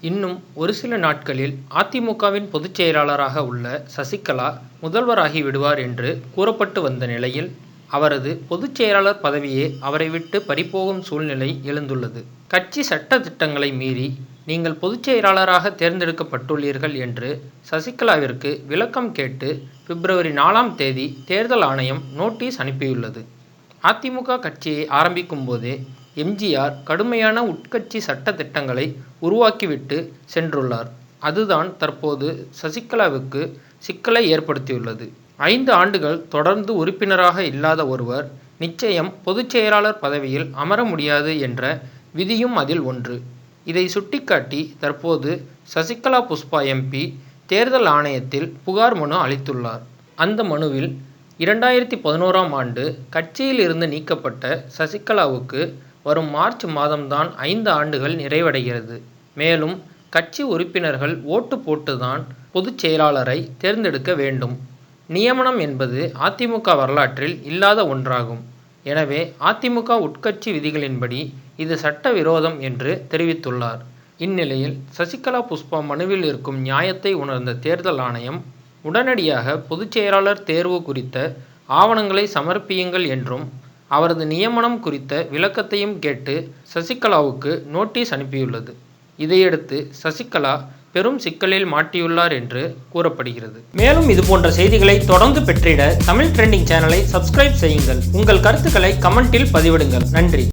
இன்னும் ஒரு சில நாட்களில் அதிமுகவின் பொதுச் செயலாளராக உள்ள சசிகலா முதல்வராகி விடுவார் என்று கூறப்பட்டு வந்த நிலையில் அவரது பொதுச் செயலாளர் பதவியே அவரை விட்டு பறிபோகும் சூழ்நிலை எழுந்துள்ளது. கட்சி சட்ட திட்டங்களை மீறி நீங்கள் பொதுச் செயலாளராக தேர்ந்தெடுக்கப்பட்டுள்ளீர்கள் என்று சசிகலாவிற்கு விளக்கம் கேட்டு பிப்ரவரி நாலாம் தேதி தேர்தல் ஆணையம் நோட்டீஸ் அனுப்பியுள்ளது. அதிமுக கட்சியை ஆரம்பிக்கும் போதே எம்ஜிஆர் கடுமையான உட்கட்சி சட்ட திட்டங்களை உருவாக்கிவிட்டு சென்றுள்ளார். அதுதான் தற்போது சசிகலாவுக்கு சிக்கலை ஏற்படுத்தியுள்ளது. ஐந்து ஆண்டுகள் தொடர்ந்து உறுப்பினராக இல்லாத ஒருவர் நிச்சயம் பொதுச் செயலாளர் பதவியில் அமர முடியாது என்ற விதியும் அதில் ஒன்று. இதை சுட்டிக்காட்டி தற்போது சசிகலா புஷ்பா எம்பி தேர்தல் ஆணையத்தில் புகார் மனு அளித்துள்ளார். அந்த மனுவில் இரண்டாயிரத்தி பதினோராம் ஆண்டு கட்சியில் இருந்து நீக்கப்பட்ட சசிகலாவுக்கு வரும் மார்ச் மாதம்தான் ஐந்து ஆண்டுகள் நிறைவடைகிறது. மேலும் கட்சி உறுப்பினர்கள் ஓட்டு போட்டு தான் பொதுச் செயலாளரை தேர்ந்தெடுக்க வேண்டும். நியமனம் என்பது அதிமுக வரலாற்றில் இல்லாத ஒன்றாகும். எனவே அதிமுக உட்கட்சி விதிகளின்படி இது சட்ட விரோதம் என்று தெரிவித்துள்ளார். இந்நிலையில் சசிகலா புஷ்பா மனுவில் இருக்கும் நியாயத்தை உணர்ந்த தேர்தல் ஆணையம் உடனடியாக பொதுச் செயலாளர் தேர்வு குறித்த ஆவணங்களை சமர்ப்பியுங்கள் என்றும் அவரது நியமனம் குறித்த விளக்கத்தையும் கேட்டு சசிகலாவுக்கு நோட்டீஸ் அனுப்பியுள்ளது. இதையடுத்து சசிகலா பெரும் சிக்கலில் மாட்டியுள்ளார் என்று கூறப்படுகிறது. மேலும் இது போன்ற செய்திகளை தொடர்ந்து பெற்றிட தமிழ் ட்ரெண்டிங் சேனலை சப்ஸ்கிரைப் செய்யுங்கள். உங்கள் கருத்துக்களை கமெண்டில் பதிவிடுங்கள். நன்றி.